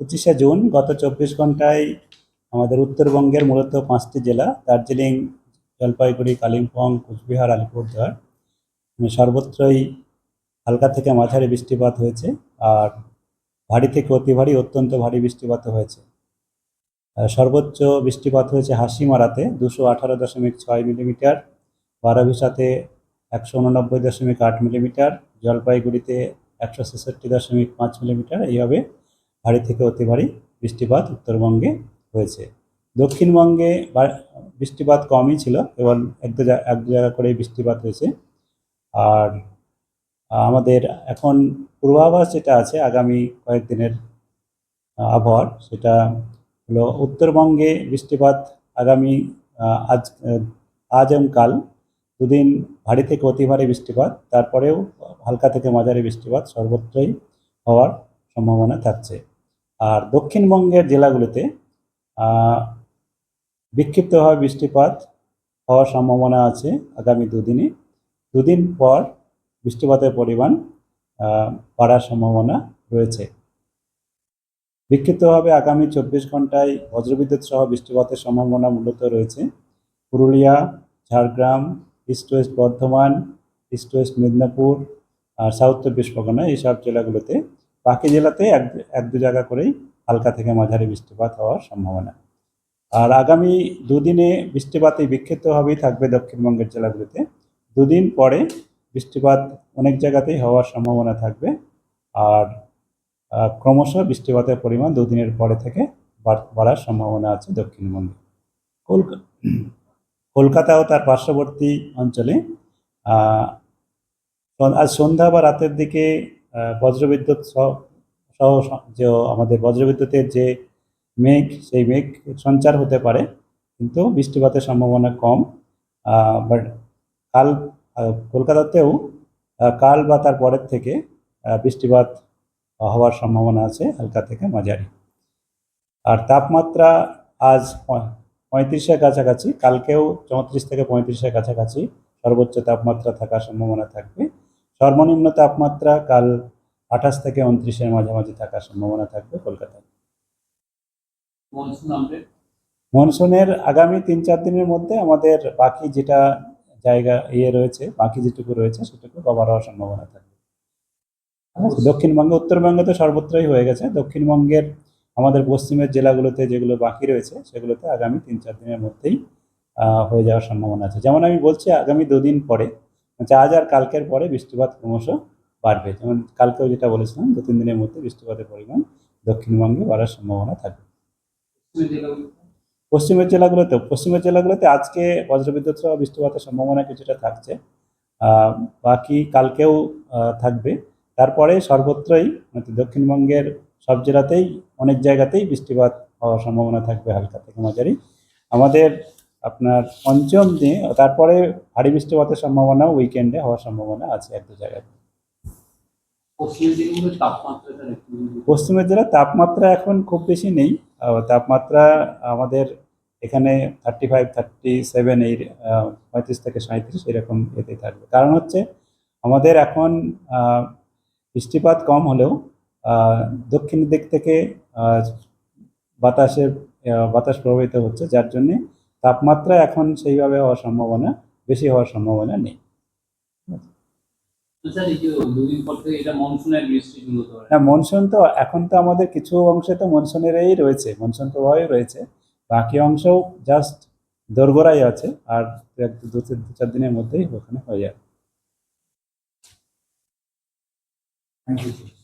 পঁচিশে জুন গত চব্বিশ ঘন্টায় আমাদের উত্তরবঙ্গের মূলত পাঁচটি জেলা, দার্জিলিং, জলপাইগুড়ি, কালিম্পং, কোচবিহার, আলিপুরদুয়ার। মানে সর্বত্রই হালকা থেকে মাঝারি বৃষ্টিপাত হয়েছে আর ভারী থেকে অতি ভারী, অত্যন্ত ভারী বৃষ্টিপাত হয়েছে। সর্বোচ্চ বৃষ্টিপাত হয়েছে হাসিমারাতে দুশো আঠারো দশমিক ছয় মিলিমিটার বারাভিসাতে একশো উননব্বই দশমিক আট মিলিমিটার, জলপাইগুড়িতে একশো ছেষট্টি দশমিক পাঁচ মিলিমিটার। এইভাবে ভারী থেকে অতি ভারী বৃষ্টিপাত উত্তরবঙ্গে হয়েছে। দক্ষিণবঙ্গে বৃষ্টিপাত কমই ছিল, কেবল এক দু এক দু জায়গা করেই বৃষ্টিপাত হয়েছে। আর, আমাদের এখন পূর্বাভাস যেটা আছে আগামী কয়েকদিনের আবহাওয়ার, সেটা হলো উত্তরবঙ্গে বৃষ্টিপাত আগামী আজ আজ এবং কাল দুদিন ভারী থেকে অতি ভারী বৃষ্টিপাত, তারপরেও হালকা থেকে মাঝারি বৃষ্টিপাত সর্বত্রই হওয়ার সম্ভাবনা থাকছে। আর দক্ষিণবঙ্গের জেলাগুলিতে বিক্ষিপ্তভাবে বৃষ্টিপাত হওয়ার সম্ভাবনা আছে আগামী দুদিনে। দুদিন পর বৃষ্টিপাতের পরিমাণ বাড়ার সম্ভাবনা রয়েছে। বিক্ষিপ্তভাবে আগামী চব্বিশ ঘন্টায় বজ্রবিদ্যুৎ সহ বৃষ্টিপাতের সম্ভাবনা মূলত রয়েছে। Purulia, Jhargram, east west Bardhaman, east west Medinipur, আর সাউথ চব্বিশ পরগনা, এইসব জেলাগুলোতে বাকি জেলাতে এক এক দু জায়গা করেই হালকা থেকে মাঝারি বৃষ্টিপাত হওয়ার সম্ভাবনা। আর আগামী দুদিনে বৃষ্টিপাত এই বিক্ষিপ্তভাবেই থাকবে দক্ষিণবঙ্গের জেলাগুলিতে। দুদিন পরে বৃষ্টিপাত অনেক জায়গাতেই হওয়ার সম্ভাবনা থাকবে। আর ক্রমশ বৃষ্টিপাতের পরিমাণ দুদিনের পরে থেকে বাড়- বাড়ার সম্ভাবনা আছে দক্ষিণবঙ্গে। কলকা- কলকাতা ও তার পার্শ্ববর্তী অঞ্চলে আজ সন্ধ্যা বা রাতের দিকে বজ্রবিদ্যুৎ সহ যে আমাদের বজ্রবিদ্যুতের যে মেঘ, সেই মেঘ সঞ্চার হতে পারে, কিন্তু বৃষ্টিপাতের সম্ভাবনা কম। বাট কাল কলকাতাতেও কাল বা তার পরের থেকে বৃষ্টিপাত হওয়ার সম্ভাবনা আছে হালকা থেকে মাঝারি। আর তাপমাত্রা আজ পঁয়ত্রিশের কাছাকাছি, কালকেও চৌত্রিশ থেকে পঁয়ত্রিশের কাছাকাছি সর্বোচ্চ তাপমাত্রা থাকার সম্ভাবনা থাকবে। সর্বনিম্ন তাপমাত্রা কাল আঠাশ থেকে উনত্রিশের মাঝামাঝি থাকার সম্ভাবনা থাকবে কলকাতায়। মনসুন মনসুনের আগামী তিন চার দিনের মধ্যে আমাদের বাকি যেটা জায়গা ইয়ে রয়েছে বাকি যেটুকু রয়েছে সেটুকু কভার হওয়ার সম্ভাবনা থাকবে। দক্ষিণবঙ্গে উত্তরবঙ্গে তো সর্বত্রই হয়ে গেছে। দক্ষিণবঙ্গের আমাদের পশ্চিমের জেলাগুলোতে যেগুলো বাকি রয়েছে সেগুলোতে আগামী তিন চার দিনের মধ্যেই হয়ে যাওয়ার সম্ভাবনা আছে। যেমন আমি বলছি আগামী দুদিন পরে মানে আজ আর কালকের পরে বৃষ্টিপাত ক্রমশ বাড়বে। যেমন কালকেও যেটা বলেছিলাম দু তিন দিনের মধ্যে বৃষ্টিপাতের পরিমাণ দক্ষিণবঙ্গে বাড়ার সম্ভাবনা থাকবে। পশ্চিমের জেলাগুলো পশ্চিমের জেলাগুলোতে পশ্চিমের জেলাগুলোতে আজকে বজ্রবিদ্যুৎ সহ বৃষ্টিপাতের সম্ভাবনা কিছুটা থাকছে। বাকি কালকেও থাকবে। তারপরে সর্বত্রই মানে দক্ষিণবঙ্গের সব জেলাতেই অনেক জায়গাতেই বৃষ্টিপাত হওয়ার সম্ভাবনা থাকবে হালকা থেকে মাঝারি। আমাদের আপনার পঞ্চম দিনে তারপরে ভারী বৃষ্টিপাতের সম্ভাবনা উইকেন্ডে হওয়ার সম্ভাবনা আছে এক দু জায়গায়। পশ্চিমের জেলার তাপমাত্রা এখন খুব বেশি নেই। তাপমাত্রা আমাদের এখানে থার্টি ফাইভ থার্টি সেভেন এই পঁয়ত্রিশ থেকে সাঁত্রিশ এরকম এতেই থাকবে। কারণ হচ্ছে আমাদের এখন বৃষ্টিপাত কম হলেও আহ, দক্ষিণ দিক থেকে বাতাসের বাতাস প্রবাহিত হচ্ছে যার জন্যে তাপমাত্রা এখন সেইভাবে হওয়ার সম্ভাবনা বেশি হওয়ার সম্ভাবনা নেই। হ্যাঁ মনসুন তো এখন তো আমাদের কিছু অংশে তো মনসুনেরই রয়েছে মনসুন প্রভাবই রয়েছে। বাকি অংশও জাস্ট দোরগোড়াই আছে আর দু চার দিনের মধ্যেই ওখানে হয়ে যাবে। Thank you